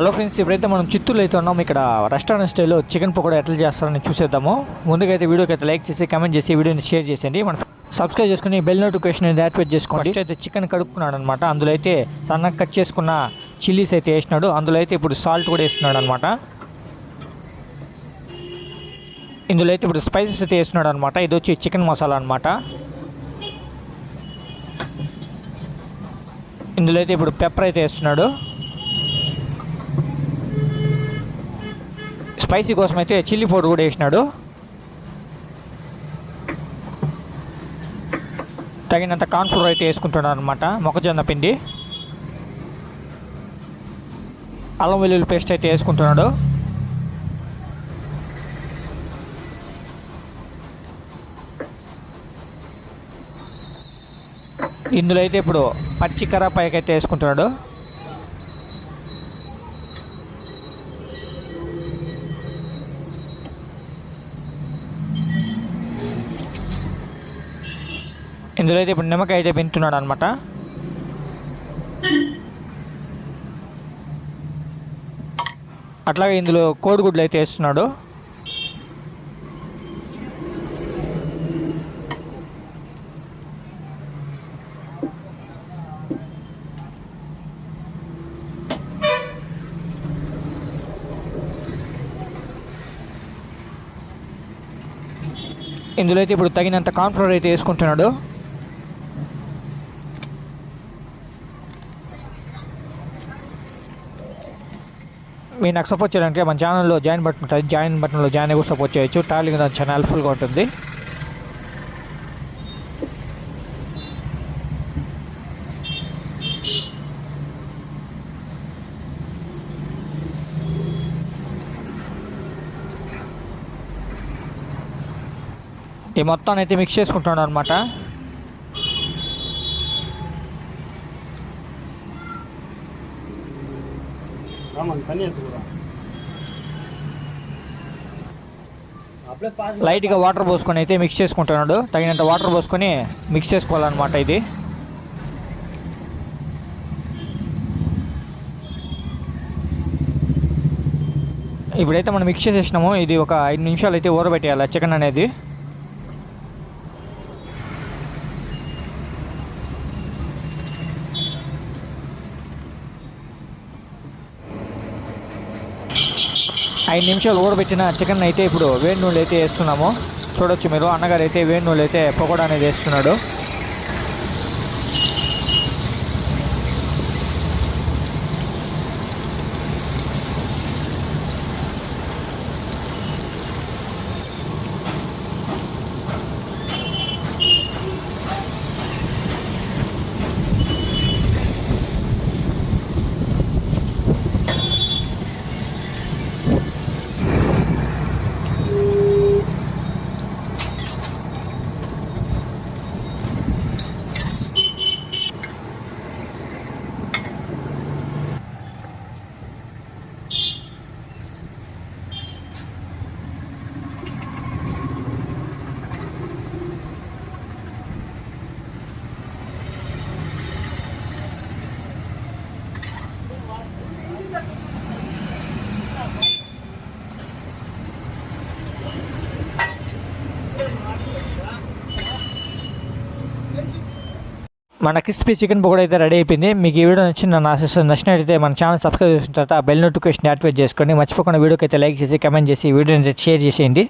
Hello friends ఇప్పుడైతే మనం చిత్తూరులో అయితే ఉన్నాం. ఇక్కడ రెస్టారెంట్ స్టైల్లో చికెన్ పకోడా ఎట్లా చేస్తారని చూసేద్దాము. ముందుగా అయితే వీడియోకి అయితే లైక్ చేసి కమెంట్ చేసి వీడియోని షేర్ చేసేయండి. మన సబ్స్క్రైబ్ చేసుకుని బెల్ నోటిఫికేషన్ అనేది యాక్టివేట్ చేసుకోండి. ఫస్ట్ అయితే చికెన్ కడుక్కున్నాడు అనమాట అందులో అయితే సన్నగా కట్ చేసుకున్న చిల్లీస్ అయితే వేసినాడు. అందులో అయితే ఇప్పుడు సాల్ట్ కూడా వేస్తున్నాడు అనమాట ఇందులో అయితే ఇప్పుడు స్పైసెస్ అయితే వేస్తున్నాడు అనమాట ఇది వచ్చి చికెన్ మసాలా అనమాట. ఇందులో అయితే ఇప్పుడు పెప్పర్ అయితే వేస్తున్నాడు. స్పైసీ కోసం అయితే చిల్లీ పౌడర్ కూడా వేసినాడు. తగినంత కార్న్ఫ్లోర్ అయితే వేసుకుంటున్నాడు అనమాట మొక్కజొన్న పిండి. అల్లం వెల్లుల్లి పేస్ట్ అయితే వేసుకుంటున్నాడు. ఇందులో అయితే ఇప్పుడు పచ్చి పైకి అయితే వేసుకుంటున్నాడు. ఇందులో అయితే ఇప్పుడు నిమ్మకాయ అయితే పెంచుతున్నాడు అనమాట అట్లాగే ఇందులో కోడిగుడ్లు అయితే వేస్తున్నాడు. ఇందులో అయితే ఇప్పుడు తగినంత కాన్ఫ్లోర్ అయితే వేసుకుంటున్నాడు. మీరు నాకు సపోర్ట్ చేయడానికి మన ఛానల్లో జాయిన్ బటన్ ఉంటుంది జాయిన్ బటన్లో జాయిన్ కూడా సపోర్ట్ చేయొచ్చు. ట్రావెలింగ్ దాని చాలా హెల్ప్ఫుల్గా ఉంటుంది. ఈ మొత్తాన్ని అయితే మిక్స్ చేసుకుంటున్నాను అనమాట లైట్గా వాటర్ పోసుకొని అయితే మిక్స్ చేసుకుంటున్నాడు. తగినంత వాటర్ పోసుకొని మిక్స్ చేసుకోవాలన్నమాట ఇది. ఇప్పుడైతే మనం మిక్స్ చేసేసినాము. ఇది ఒక ఐదు నిమిషాలు అయితే ఊరబెట్టేయాలి చికెన్ అనేది. ఐదు నిమిషాలు ఊడబెట్టిన చికెన్ అయితే ఇప్పుడు వేడి నూనెలు అయితే వేస్తున్నాము. చూడొచ్చు మీరు అన్నగారు అయితే వేడి నూనెలు అయితే పకోడా అనేది వేస్తున్నాడు. మన క్రిస్పీ చికెన్ పకోడా అయితే రెడీ అయిపోయింది. మీకు ఈ వీడియో నచ్చింది నన్ను ఆశిస్తుంది నచ్చినట్టయితే మన ఛానల్ సబ్స్క్రైబ్ చేసిన తర్వాత బెల్ నోటిఫికేషన్ యాక్టివేట్ చేసుకోండి మర్చిపోకుండా వీడియోకి అయితే లైక్ చేసి కమెంట్ చేసి ఈ వీడియోని షేర్ చేసేయండి.